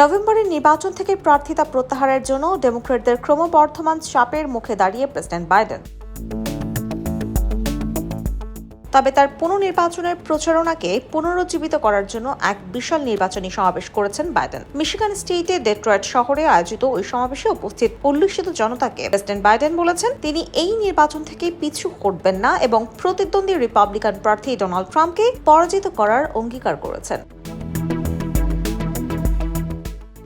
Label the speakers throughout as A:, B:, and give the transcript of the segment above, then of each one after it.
A: নভেম্বরের নির্বাচন থেকে প্রার্থিতা প্রত্যাহারের জন্য ডেমোক্রেটদের ক্রমবর্ধমান চাপের মুখে দাঁড়িয়ে প্রেসিডেন্ট বাইডেন। তবে তার পুনর্নির্বাচনের প্রচারণাকে পুনরুজ্জীবিত করার জন্য এক বিশাল নির্বাচনী সমাবেশ করেছেন বাইডেন। মিশিগান স্টেটে ডেট্রয়েট শহরে আয়োজিত ওই সমাবেশে উপস্থিত উল্লিখিত জনতাকে প্রেসিডেন্ট বাইডেন বলেছেন, তিনি এই নির্বাচন থেকে পিছু করবেন না এবং প্রতিদ্বন্দ্বী রিপাবলিকান প্রার্থী ডোনাল্ড ট্রাম্পকে পরাজিত করার অঙ্গীকার করেছেন।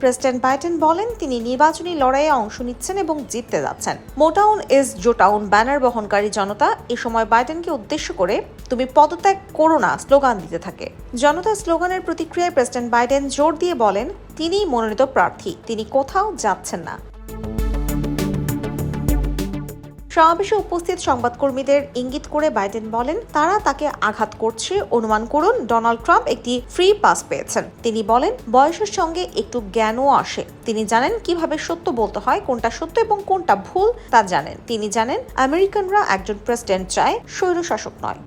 A: প্রেসিডেন্ট বাইডেন বলেন, তিনি নির্বাচনী লড়াইয়ে অংশ নিচ্ছেন এবং জিততে যাচ্ছেন। মোটাউন ইজ জোটাউন ব্যানার বহনকারী জনতা এ সময় বাইডেনকে উদ্দেশ্য করে, তুমি পদত্যাগ করো না স্লোগান দিতে থাকে। জনতা স্লোগানের প্রতিক্রিয়ায় প্রেসিডেন্ট বাইডেন জোর দিয়ে বলেন তিনি মনোনীত প্রার্থী, তিনি কোথাও যাচ্ছেন না। সমাবেশে উপস্থিত সংবাদকর্মীদের ইঙ্গিত করে বাইডেন বলেন, তারা তাকে আঘাত করছে। অনুমান করুন, ডোনাল্ড ট্রাম্প একটি ফ্রি পাস পেয়েছেন। তিনি বলেন, বয়সের সঙ্গে একটু জ্ঞানও আসে। তিনি জানেন কীভাবে সত্য বলতে হয়, কোনটা সত্য এবং কোনটা ভুল তা জানেন। তিনি জানেন, আমেরিকানরা একজন প্রেসিডেন্ট চায়, স্বৈরশাসক নয়।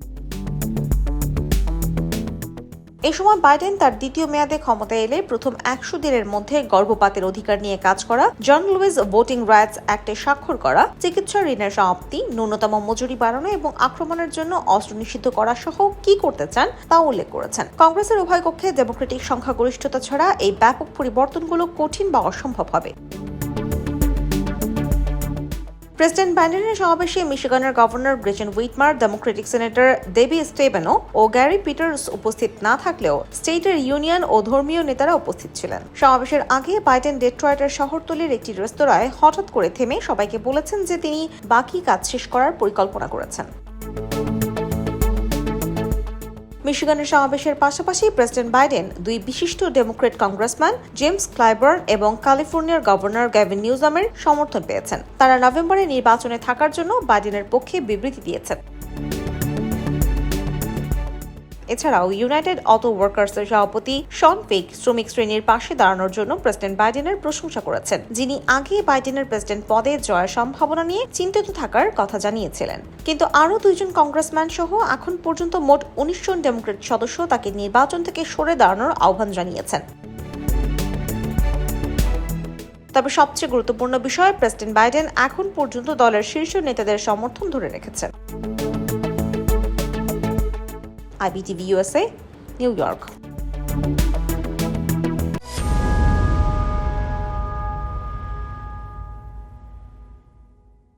A: এ সময় বাইডেন তার দ্বিতীয় মেয়াদে ক্ষমতায় এলে প্রথম একশো দিনের মধ্যে গর্ভপাতের অধিকার নিয়ে কাজ করা, জন লুইস ভোটিং রাইটস অ্যাক্টে স্বাক্ষর করা, চিকিৎসা ঋণের সমাপ্তি, ন্যূনতম মজুরি বাড়ানো এবং আক্রমণের জন্য অস্ত্র নিষিদ্ধ করা সহ কি করতে চান তা উল্লেখ করেছেন। কংগ্রেসের উভয় কক্ষে ডেমোক্রেটিক সংখ্যাগরিষ্ঠতা ছাড়া এই ব্যাপক পরিবর্তনগুলো কঠিন বা অসম্ভব হবে। প্রেসিডেন্ট বাইডেনের সমাবেশে মিশিগানের governor Gretchen Whitmer Democratic senator Debbie Stabenow ও গ্যারি পিটার্স উপস্থিত না থাকলেও স্টেটের ইউনিয়ন ও ধর্মীয় নেতারা উপস্থিত ছিলেন। সমাবেশের আগে বাইডেন ডেট্রয়েটের শহরতলির একটি রেস্তোরাঁয় হঠাৎ করে থেমে সবাইকে বলেছেন যে তিনি বাকি কাজ শেষ করার পরিকল্পনা করেছেন। মিশিগানের সমাবেশের পাশাপাশি প্রেসিডেন্ট বাইডেন, দুই বিশিষ্ট ডেমোক্রেট কংগ্রেসম্যান জেমস ক্লাইবার্ন এবং ক্যালিফোর্নিয়ার গভর্নর গ্যাভিন নিউজামের সমর্থন পেয়েছেন। তারা নভেম্বরে নির্বাচনে থাকার জন্য বাইডেনের পক্ষে বিবৃতি দিয়েছেন। এছাড়াও ইউনাইটেড অটো ওয়ার্কার্সের সভাপতি শন পেক শ্রমিক শ্রেণির পাশে দাঁড়ানোর জন্য প্রেসিডেন্ট বাইডেনের প্রশংসা করেছেন, যিনি আগে বাইডেনের প্রেসিডেন্ট পদে জয়ের সম্ভাবনা নিয়ে চিন্তিত থাকার কথা জানিয়েছিলেন। কিন্তু আরও দুইজন কংগ্রেসম্যান সহ এখন পর্যন্ত মোট উনিশ জন ডেমোক্রেট সদস্য তাকে নির্বাচন থেকে সরে দাঁড়ানোর আহ্বান জানিয়েছেন। তবে সবচেয়ে গুরুত্বপূর্ণ বিষয় প্রেসিডেন্ট বাইডেন এখন পর্যন্ত দলের শীর্ষ নেতাদের সমর্থন ধরে রেখেছেন। IBTV USA, New York.